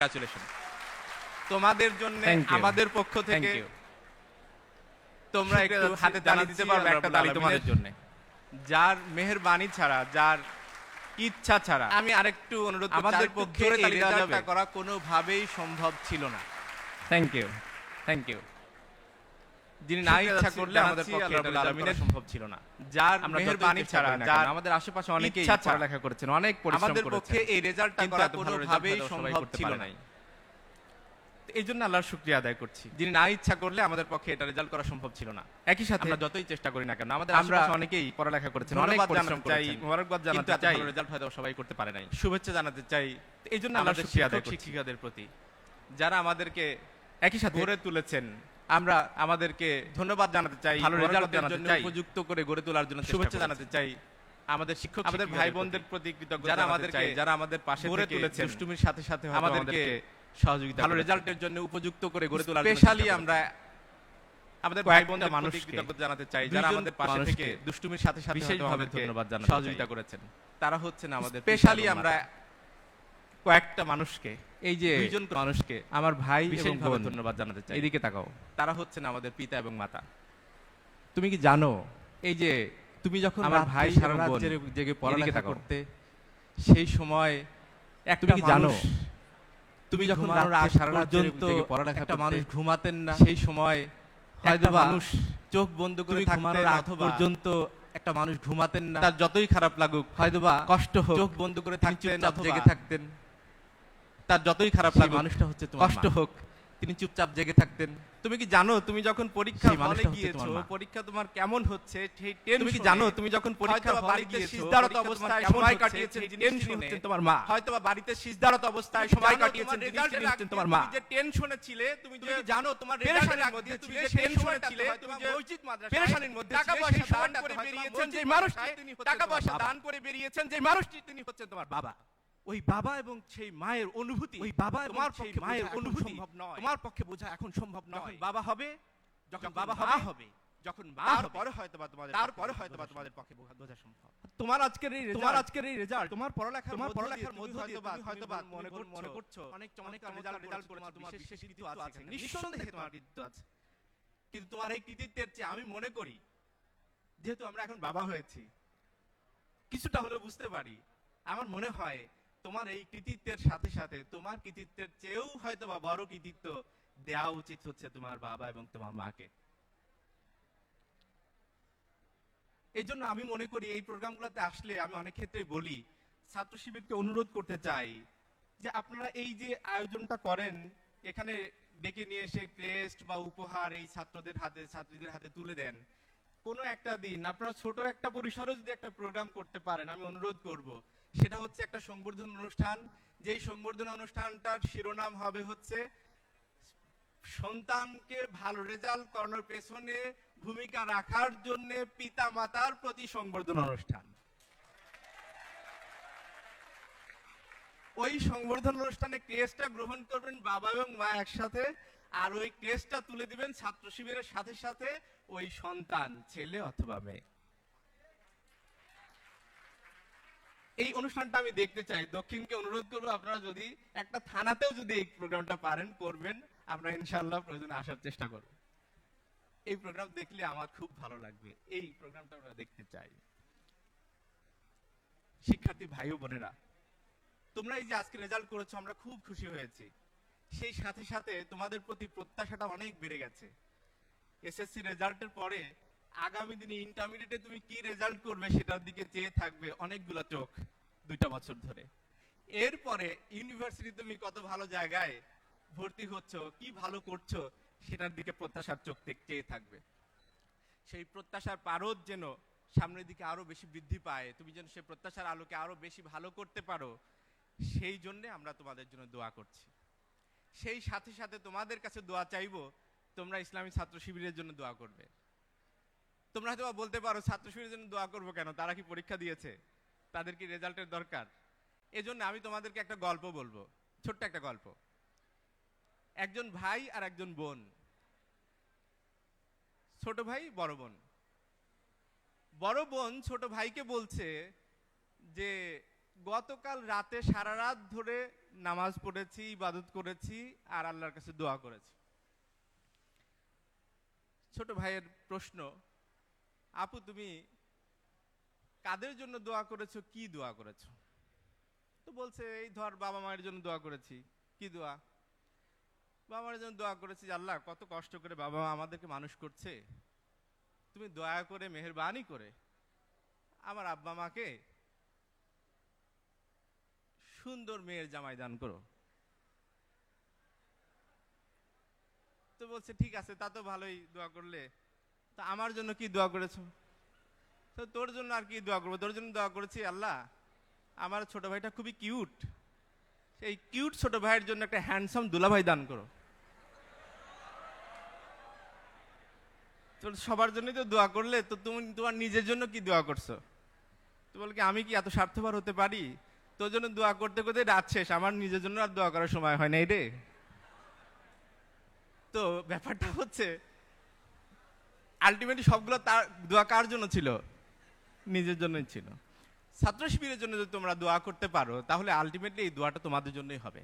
Congratulation তোমাদের জন্য আমাদের পক্ষ থেকে তোমরা একটু হাতে তালি দিতে পারবে একটা তালি তোমাদের জন্য। যার মেহেরবানি ছাড়া যার ইচ্ছা ছাড়া আমি আরেকটু অনুরোধ আমাদের পক্ষে? করা কোনোভাবেই সম্ভব ছিল না। থ্যাংক ইউ থ্যাংক ইউ যিনি না ইচ্ছা করলে আমাদের পক্ষে আলামিনের সম্ভব ছিল না। যার মেহেরবানি ছাড়া যার আমাদের আশেপাশে অনেকেই ইচ্ছা পড়ালেখা করেছেন অনেক পরিশ্রম আমাদের পক্ষে এই রেজাল্টটা করা কোনোভাবেই সম্ভব ছিল না। এই জন্য আল্লাহর শুকরিয়া আদায় করছি। যিনি না ইচ্ছা করলে আমাদের পক্ষে এটা রেজাল্ট করা সম্ভব ছিল না। একই সাথে আমরা যতই চেষ্টা করি না কেন আমাদের আমরা অনেকেই পড়ালেখা করেছেন অনেক পরিশ্রম চাই মোবারকবাদ জানাতে চাই। রেজাল্ট হয়তো সবাই করতে পারে নাই। শুভেচ্ছা জানাতে চাই। এই জন্য আল্লাহর শুকরিয়া আদায় করছি। শিক্ষিকাদের প্রতি যারা আমাদেরকে একই সাথে গড়ে তুলেছেন আমরা আমাদেরকে ধন্যবাদ জানাতে চাই ভালো রেজাল্ট জানাতে চাই। উপযুক্ত করে গড়ে তোলার জন্য শুভেচ্ছা জানাতে চাই আমাদের শিক্ষক আমাদের ভাই বোনদের প্রতি কৃতজ্ঞতা যারা আমাদেরকে- যারা আমাদের পাশে গড়ে থেকে তুলেছেন, দুষ্টুমির সাথে সাথে আমাদেরকে সহযোগিতা ভালো। রেজাল্টের জন্য উপযুক্ত করে গড়ে তোলার স্পেশালি আমরা আমাদের ভাই বোনদের মানুষকে, জানাতে চাই যারা আমাদের পাশে থেকে দুষ্টুমির সাথে সাথে বিশেষভাবে ধন্যবাদ জানাতে সহযোগিতা করেছেন তারা হচ্ছেন আমাদের স্পেশালি আমরা। কয়েকটা মানুষকে এই যে দুইজন মানুষকে আমার ভাই বিশেষভাবে ধন্যবাদ জানাতে চাই। এদিকে তাকাও। তারা হচ্ছেন আমাদের পিতা এবং মাতা। তুমি কি জানো এই যে তুমি যখন আমার ভাই সারা রাত জেগে- পড়ালেখা করতে সেই সময় একটা তুমি কি জানো মানুষ- তুমি যখন আগ সারা রাত জেগে- পড়ালেখা একটা মানুষ ঘুমাতেন না। সেই সময় একটা মানুষ চোখ বন্ধ করে আগ অথবা পর্যন্ত একটা মানুষ ঘুমাতেন না। তার যতই খারাপ লাগুক হয়তোবা কষ্ট হোক চোখ বন্ধ করে তিনি থাকতেন জেগে থাকতেন। তার যতই খারাপ লাগুক মানুষটা হচ্ছে তোমার কষ্ট হোক তিনি চুপচাপ জেগে থাকতেন। তুমি কি জানো তুমি যখন পরীক্ষা হলে গিয়েছো পরীক্ষা তোমার কেমন হচ্ছে? সেই তুমি কি জানো তুমি যখন পরীক্ষা হলে গিয়েছো সিজদারত অবস্থায় সময় কাটিয়েছেন টেনশনে টেনশনে হচ্ছেন তোমার মা। হয়তো বা বাড়িতে সিজদারত অবস্থায় সময় কাটিয়েছেন টেনশনে আগে তোমার তুমি মা। যে টেনশনে ছিলে তুমি কি জানো তোমার রেজাল্টের মধ্যে তুমি যে যে টেনশনে টেনশনে ছিলে তুমি যে মসজিদ মাদ্রাসায় পেরেশানির মধ্যে টাকা পয়সা দান করে বেরিয়েছেন যে মানুষটি তিনি টাকা পয়সা দান করে বেরিয়েছেন যে মানুষটি তিনি হচ্ছেন তোমার বাবা। ওই বাবা এবং সেই মায়ের অনুভূতি ওই বাবা তোমার পক্ষে মায়ের অনুভূতি সম্ভব নয়। তোমার পক্ষে বোঝা এখন সম্ভব যখন নয়। বাবা হবে যখন যখন বাবা হবে হবে, যখন মা তারপরে হয়তো বা তোমাদের তারপরে হয়তো বা তোমাদের পক্ষে বোঝা সম্ভব। তোমার আজকের এই তোমার আজকের এই রেজাল্ট তোমার পড়ালেখার তোমার পড়ালেখার মধ্য হয়তো বা হয়তো বা মনে মনে মনে করছ। করছ। অনেক অনেক চমৎকার রেজাল্ট রেজাল্ট করেছ তোমার বিশেষ কৃতিত্ব আছে। আছে নিঃসন্দেহে তোমার কৃতিত্ব আছে। কিন্তু তোমার এই কৃতিত্বের চেয়ে আমি মনে করি যেহেতু আমরা এখন বাবা হয়েছি কিছুটা হলেও বুঝতে পারি। আমার মনে হয় তোমার এই কৃতিত্বের সাথে সাথে তোমার কৃতিত্বের চেয়েও হয়তো বা বড় কৃতিত্ব দেওয়া উচিত হচ্ছে তোমার বাবা এবং তোমার মাকে। এই জন্য আমি মনে করি এই প্রোগ্রামগুলোতে আসলে আমি অনেক ক্ষেত্রে বলি, ছাত্র শিবিরকে অনুরোধ করতে চাই যে আপনারা এই যে আয়োজনটা করেন, এখানে ডেকে নিয়ে এসে ক্রেস্ট বা উপহার এই ছাত্রদের হাতে, ছাত্রীদের হাতে তুলে দেন। কোনো একটা দিন, আপনারা ছোট একটা পরিসরে যদি একটা প্রোগ্রাম করতে পারেন, আমি অনুরোধ করব। সেটা হচ্ছে একটা সংবর্ধনা অনুষ্ঠান। যেই সংবর্ধনা অনুষ্ঠানটার শিরোনাম হবে হচ্ছে, সন্তানকে ভালো রেজাল্ট করানোর পেছনে ভূমিকা রাখার জন্য পিতা মাতার প্রতি সংবর্ধনা অনুষ্ঠান। ওই সংবর্ধনা অনুষ্ঠানে ক্রেসটা গ্রহণ করবেন বাবা এবং মা একসাথে, আর ওই ক্রেসটা তুলে দিবেন ছাত্র শিবিরের সাথে সাথে ওই সন্তান, ছেলে অথবা মেয়ে। এই অনুষ্ঠানটা আমি দেখতে চাই। দক্ষিণকে অনুরোধ করব, আপনারা যদি একটা থানাতেও যদি এই প্রোগ্রামটা পারেন, করবেন আমরা ইনশাল্লাহ প্রয়োজনে আসার চেষ্টা করব এই প্রোগ্রাম দেখলে আমার খুব ভালো লাগবে। এই প্রোগ্রামটা আমরা দেখতে চাই। শিক্ষার্থী ভাই বোনেরা, তোমরা এই যে আজকে রেজাল্ট করেছ, আমরা খুব খুশি হয়েছি। সেই সাথে সাথে তোমাদের প্রতি প্রত্যাশাটা অনেক বেড়ে গেছে। এসএসসি রেজাল্টের পরে আগামী দিনে ইন্টারমিডিয়েটে তুমি কি রেজাল্ট করবে সেটার দিকে চেয়ে থাকবে অনেকগুলো চোখ দুইটা বছর ধরে। এরপরে ইউনিভার্সিটি তুমি কত ভালো জায়গায় ভর্তি হচ্ছ, কি ভালো করছ সেটার দিকে প্রত্যাশার চোখ চেয়ে থাকবে। সেই প্রত্যাশার পারদ যেন সামনের দিকে আরও বেশি বৃদ্ধি পায়, তুমি যেন সেই প্রত্যাশার আলোকে আরও বেশি ভালো করতে পারো, সেই জন্য আমরা তোমাদের জন্য দোয়া করছি। সেই সাথে সাথে তোমাদের কাছে দোয়া চাইব, তোমরা ইসলামী ছাত্র শিবিরের জন্য দোয়া করবে। তোমরা হয়তো বলতে পারো ছাত্র শিবিরের জন্য দোয়া করব কেন? তারা কি পরীক্ষা দিয়েছে? তাদের কি রেজাল্টের দরকার? এজন্য আমি তোমাদেরকে একটা গল্প বলব, ছোট্ট একটা গল্প। একজন ভাই আর একজন বোন। ছোট ভাই, বড় বোন। বড় বোন ছোট ভাইকে বলছে যে, গতকাল রাতে সারা রাত ধরে নামাজ পড়েছি, ইবাদত করেছি আর আল্লাহর কাছে দোয়া করেছি। ছোট ভাইয়ের প্রশ্ন আপু, তুমি কাদের জন্য দোয়া করেছ? কি দোয়া করেছ? তো বলছে, এই ধর, বাবা মায়ের জন্য দোয়া করেছি। কি দোয়া? বাবা মায়ের জন্য দোয়া করেছি আল্লাহ, কত কষ্ট করে বাবা মা আমাদেরকে মানুষ করছে। তুমি দয়া করে, মেহেরবানি করে আমার আব্বা মাকে সুন্দর মেয়ের জামাই দান করো। তো বলছে, ঠিক আছে, তা তো ভালোই দোয়া করলে। তা আমার জন্য কি দোয়া করেছ? তো তোর জন্য আর কি দোয়া করব? তোর জন্য দোয়া করেছি, আল্লাহ, আমার ছোট ভাইটা খুবই কিউট। সেই কিউট ছোট ভাইয়ের জন্য একটা হ্যান্ডসাম দুলাভাই দান করো। তোর সবার জন্যই তো দোয়া করলে, তো তুমি তোমার নিজের জন্য কি দোয়া করছ? তো বল কি, আমি কি এত স্বার্থপর হতে পারি? তোর জন্য দোয়া করতে করতে রাত শেষ, আমার নিজের জন্য আর দোয়া করার সময় হয় নাই রে। তো ব্যাপারটা হচ্ছে আলটিমেটলি সবগুলো তার, দোয়া কার জন্য ছিল? নিজের জন্যই ছিল। ছাত্র শিবিরের জন্য যদি তোমরা দোয়া করতে পারো, তাহলে আলটিমেটলি এই দোয়াটা তোমাদের জন্যই হবে।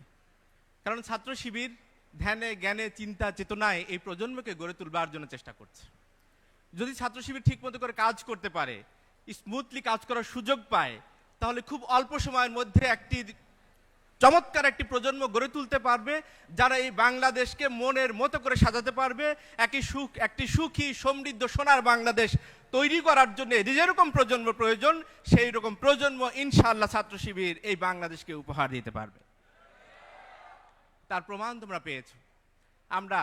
কারণ ছাত্র শিবির ধ্যানে, জ্ঞানে, চিন্তা, চেতনায় এই প্রজন্মকে গড়ে তুলবার জন্য চেষ্টা করছে। যদি ছাত্র শিবির ঠিক মতো করে কাজ করতে পারে স্মুথলি কাজ করার সুযোগ পায়, তাহলে খুব অল্প সময়ের মধ্যে একটি চমৎকার একটি প্রজন্ম গড়ে তুলতে পারবে, যারা এই বাংলাদেশকে মনের মতো করে সাজাতে পারবে, একই সুখ, একটি সুখী, সমৃদ্ধ, সোনার বাংলাদেশ তৈরি করার জন্য যেরকম প্রজন্ম প্রয়োজন, সেই রকম প্রজন্ম ইনশাআল্লাহ ছাত্র শিবির এই বাংলাদেশকে উপহার দিতে পারবে। তার প্রমাণ তোমরা পেয়েছ। আমরা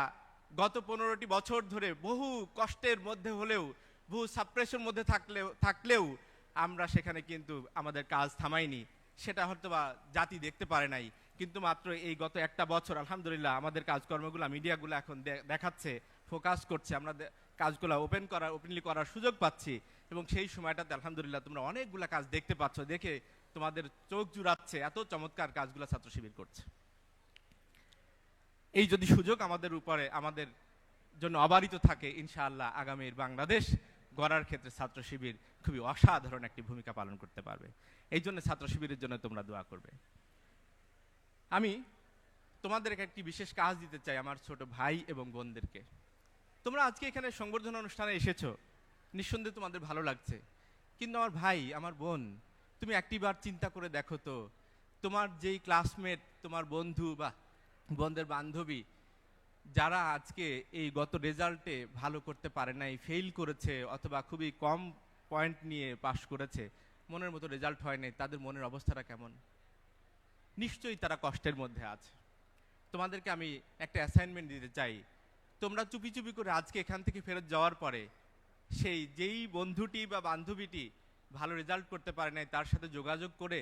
গত পনেরোটি বছর ধরে বহু কষ্টের মধ্যে হলেও, বহু সাপ্রেশন মধ্যে থাকলেও থাকলেও আমরা সেখানে কিন্তু আমাদের কাজ থামাইনি। সেটা হয়তো বা জাতি দেখতে পারে নাই। কিন্তু মাত্র এই গত একটা বছর, আলহামদুলিল্লাহ, আমাদের কাজকর্মগুলো, মিডিয়াগুলো এখন দেখাচ্ছে ফোকাস করছে, আমরা কাজগুলো ওপেন করার ওপেনলি করার সুযোগ পাচ্ছি। এবং সেই সময়টাতে, আলহামদুলিল্লাহ, তোমরা অনেকগুলা কাজ দেখতে পাচ্ছ, দেখে তোমাদের চোখ জুড়াচ্ছে, এত চমৎকার কাজগুলো ছাত্র শিবির করছে। এই যদি সুযোগ আমাদের উপরে, আমাদের জন্য অবারিত থাকে, ইনশাআল্লাহ, আগামীর বাংলাদেশ গড়ার ক্ষেত্রে ছাত্র শিবির খুবই অসাধারণ একটি ভূমিকা পালন করতে পারবে। এই জন্য ছাত্র শিবিরের জন্য তোমরা দোয়া করবে। আমি তোমাদেরকে একটি বিশেষ কাজ দিতে চাই আমার ছোট ভাই এবং বোনদেরকে। তোমরা আজকে এখানে সংবর্ধনা অনুষ্ঠানে এসেছ। নিঃসন্দেহে তোমাদের ভালো লাগছে। কিন্তু আমার ভাই, আমার বোন, তুমি একটিবার চিন্তা করে দেখো তো। তোমার যেই ক্লাসমেট তোমার বন্ধু বা বন্ধের বান্ধবী যারা আজকে এই গত রেজাল্টে ভালো করতে পারে নাই ফেল করেছে অথবা খুবই কম পয়েন্ট নিয়ে পাশ করেছে, মনের মতো রেজাল্ট হয় নাই, তাদের মনের অবস্থাটা কেমন? নিশ্চয়ই তারা কষ্টের মধ্যে আছে। তোমাদেরকে আমি একটা অ্যাসাইনমেন্ট দিতে চাই। তোমরা চুপি চুপি করে আজকে এখান থেকে ফেরত যাওয়ার পরে সেই যেই বন্ধুটি বা বান্ধবীটি ভালো রেজাল্ট করতে পারে নাই, তার সাথে যোগাযোগ করে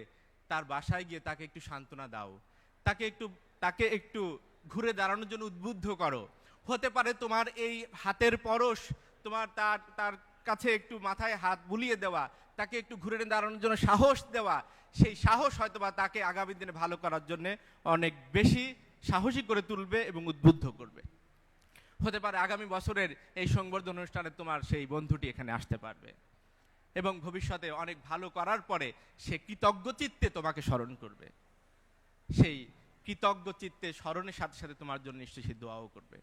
তার বাসায় গিয়ে তাকে একটু সান্ত্বনা দাও। তাকে একটু তাকে একটু ঘুরে দাঁড়ানোর জন্য উদ্বুদ্ধ করো। হতে পারে তোমার এই হাতের পরশ তোমার তার তার কাছে একটু মাথায় হাত বুলিয়ে দেওয়া, তাকে একটু ঘুরে দাঁড়ানোর জন্য সাহস দেওয়া, সেই সাহস হয়তোবা তাকে আগামী দিনে ভালো করার জন্য অনেক বেশি সাহসী করে তুলবে এবং উদ্বুদ্ধ করবে। হতে পারে আগামী বছরের এই সংবর্ধনা অনুষ্ঠানে তোমার সেই বন্ধুটি এখানে আসতে পারবে এবং ভবিষ্যতে অনেক ভালো করার পরে সে কৃতজ্ঞ চিত্তে তোমাকে স্মরণ করবে। সেই কৃতজ্ঞ চিত্তে স্মরণের সাথে সাথে তোমার জন্য নিশ্চয়ই সে দোয়াও করবে।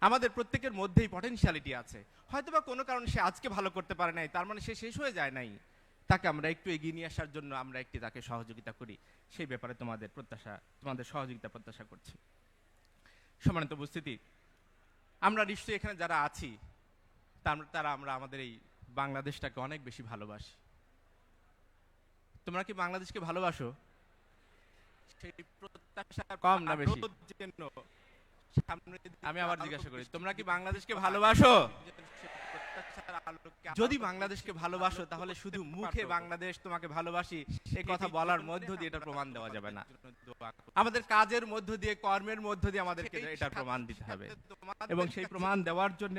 আমাদের প্রত্যেকের মধ্যেই পটেনশিয়ালিটি আছে। হয়তোবা কোনো কারণে সে আজকে ভালো করতে পারে নাই, তার মানে সে শেষ হয়ে যায় নাই। তাকে আমরা একটু এগিয়ে নিয়ে আসার জন্য আমরা একটি তাকে সহযোগিতা করি। সেই ব্যাপারে তোমাদের প্রত্যাশা, তোমাদের সহযোগিতা প্রত্যাশা করছি। সমানিত উপস্থিতি, আমরা নিশ্চয়ই এখানে যারা আছি তার- আমরা আমাদের এই বাংলাদেশটাকে অনেক বেশি ভালোবাসি। তোমরা কি বাংলাদেশকে ভালোবাসো? সেই কম না বেশি? আমি আবার জিজ্ঞাসা করি তোমরা কি বাংলাদেশকে ভালোবাসো? যদি বাংলাদেশকে ভালোবাসো তাহলে শুধু মুখে বাংলাদেশ তোমাকে ভালোবাসি এই কথা বলার মধ্য দিয়ে এটার প্রমাণ দেওয়া যাবে না। আমাদের কাজের মধ্য দিয়ে কর্মের মধ্য দিয়ে আমাদেরকে এটার প্রমাণ দিতে হবে। এবং সেই প্রমাণ দেওয়ার জন্য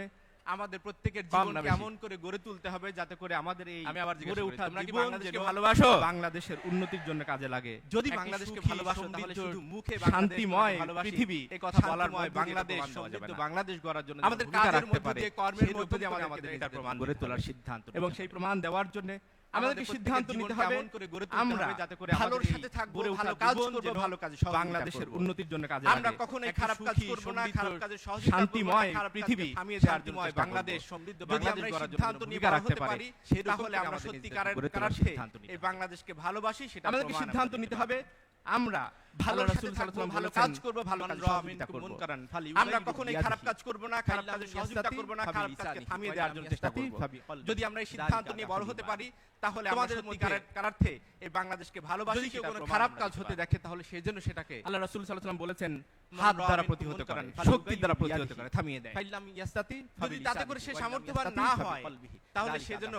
আমাদের প্রত্যেকের জীবন কেমন করে গড়ে তুলতে হবে যাতে করে আমাদের এই আমি আবার গড়ে ওঠা কি জীবন বাংলাদেশকে ভালোবাসো? বাংলাদেশের উন্নতির জন্য কাজে লাগে। যদি বাংলাদেশকে ভালোবাসো তাহলে শুধু মুখে শান্তিময় পৃথিবী, এই কথা বলার নয় বাংলাদেশ এটা সমৃদ্ধ বাংলাদেশ গড়ার জন্য আমাদের কাজের মধ্যে কর্মের মধ্যে আমাদের এটার প্রমাণ গড়ে তোলার সিদ্ধান্ত এবং সেই প্রমাণ দেওয়ার জন্য আমাদেরকে সিদ্ধান্ত নিতে হবে আমরা যাতে করে ভালোর সাথে থাকব, ভালো কাজ করব, ভালো কাজে বাংলাদেশের উন্নতির জন্য কাজে আমরা। কখনোই খারাপ কাজ করব না, খারাপ কাজে সহযোগিতা শান্তিময় পৃথিবী আমি শান্তিময় বাংলাদেশ সমৃদ্ধ বাংলাদেশ গড়ার সিদ্ধান্ত নিয়ে রাখতে পারি সেটা হলে তাহলে আমরা সত্যিকারের সিদ্ধান্ত এই বাংলাদেশকে ভালোবাসি সেটা আমাদেরকে সিদ্ধান্ত নিতে হবে আমরা ভালো রাসূল সাল্লাল্লাহু ভালো কাজ করব ভালো কাজে রাআ সহযোগিতা মিনকুম আমরা কখনোই খারাপ কাজ করব না খারাপ কাজে সহযোগিতা করব না খারাপ কাজকে থামিয়ে দেওয়ার জন্য চেষ্টা করব। যদি আমরা এই সিদ্ধান্ত নিয়ে বড় হতে পারি তাহলে আমাদের কারার্থে এই বাংলাদেশকে ভালোবাসি যদি কোনো খারাপ কাজ হতে দেখে তাহলে সেই জন্য সেটাকে আল্লাহ রাসূল সাল্লাল্লাহু আলাইহি বলেছেন হাত দ্বারা প্রতিহত করে মুনকারান শক্তির দ্বারা প্রতিহত করে থামিয়ে দেয় ফাইল্লাম ইয়াস্তাতি যদি তাতে করে সে সামর্থ্যবান না হয় তাহলে সেজন্য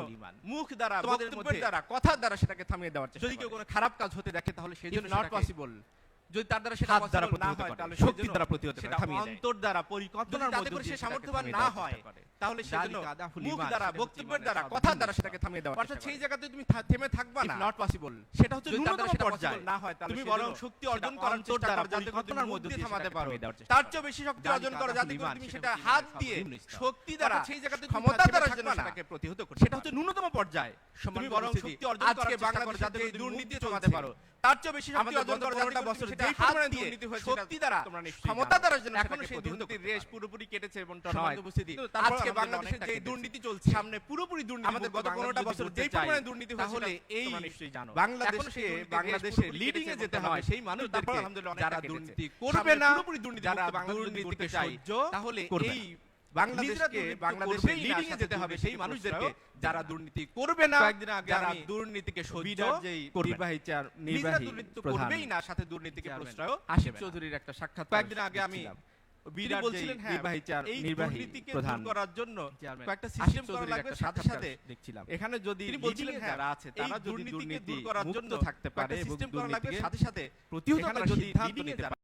মুখ দ্বারা বক্তব্যের দ্বারা কথার দ্বারা সেটাকে থামিয়ে দেওয়ার চেষ্টা যদি কেউ কোনো খারাপ কাজ হতে দেখে তাহলে সেই জন্য If not সেটাকে- possible, যদি তার দ্বারা সেটা না হয় তাহলে শক্তির দ্বারা প্রতিহত। অন্তর দ্বারা পরিকল্পনার মধ্যে সে সামর্থ্যবান না হয়। তাহলে সেজন্য মুখ দ্বারা বক্তব্যের দ্বারা কথার দ্বারা সেটাকে থামিয়ে দেওয়ার অর্থাৎ সেই জায়গাতে তুমি থেমে থাকবা না। not possible, সেটা হচ্ছে ন্যূনতম পর্যায়ে না হয় তাহলে তুমি বরং শক্তি অর্জন করার চেষ্টা করো যাতে করে মুখ মধ্যে থামাতে পারো। তার চেয়ে বেশি শক্তি অর্জন করো যাতে করে তুমি সেটা হাত দিয়ে। শক্তি দ্বারা সেই জায়গাতে ক্ষমতা দ্বারা যেন। সেটাকে প্রতিহত করতে সেটা হচ্ছে ন্যূনতম পর্যায়ে। তুমি বরং শক্তি অর্জন করার চেষ্টা করো বাংলাদেশে যাতে করে দুর্নীতি চলছে। পারো। তার চেয়ে বেশি শক্তি অর্জন করো যাতে বছর যেই সেটা হাত পরিমাণে দিয়ে দুর্নীতি হয়েছে শক্তি দ্বারা ক্ষমতা দ্বারা যেন এখনও সেই দুর্নীতির রেশ পুরোপুরি কেটেছে নয় উপস্থিতি, তারপর আজকে বাংলাদেশে যে দুর্নীতি চলছে সামনে পুরোপুরি দুর্নীতি আমাদের গত বাংলাদেশ পনেরোটা যদি বছর করতে যেই চাই, পরিমাণে দুর্নীতি তাহলে এই। বাংলাদেশকে বাংলাদেশে লিডিং এ যেতে নয়। সেই মানুষদেরকে আলহামদুলিল্লাহ যারা দুর্নীতি করবে না পুরোপুরি দুর্নীতি যারা বাংলাদেশ দুর্নীতিকে সহ্য তাহলে এই। বাংলাদেশকে বাংলাদেশে লিডিং এ সাথে যেতে হবে সেই মানুষদেরকে যারা দুর্নীতি করবে না কয়েকদিন আগে যারা দুর্নীতিকে সহ্য না। নির্বাহী করবেই না সাথে দুর্নীতিকে দেবে না। চৌধুরীর একটা সাক্ষাৎ কয়েকদিন আগে আমি তিনি বলছিলেন হ্যাঁ এই দুর্নীতিকে দূর করার জন্য কয়েকটা সিস্টেম করা লাগবে সাথে সাথে। দেখছিলাম। এখানে যদি তিনি বলছিলেন হ্যাঁ, যারা আছে তারা যদি দুর্নীতি দূর করার জন্য থাকতে পারে এবং দুর্নীতিকে সাথে সাথে। প্রতিহত করার যদি সিদ্ধান্ত নিতে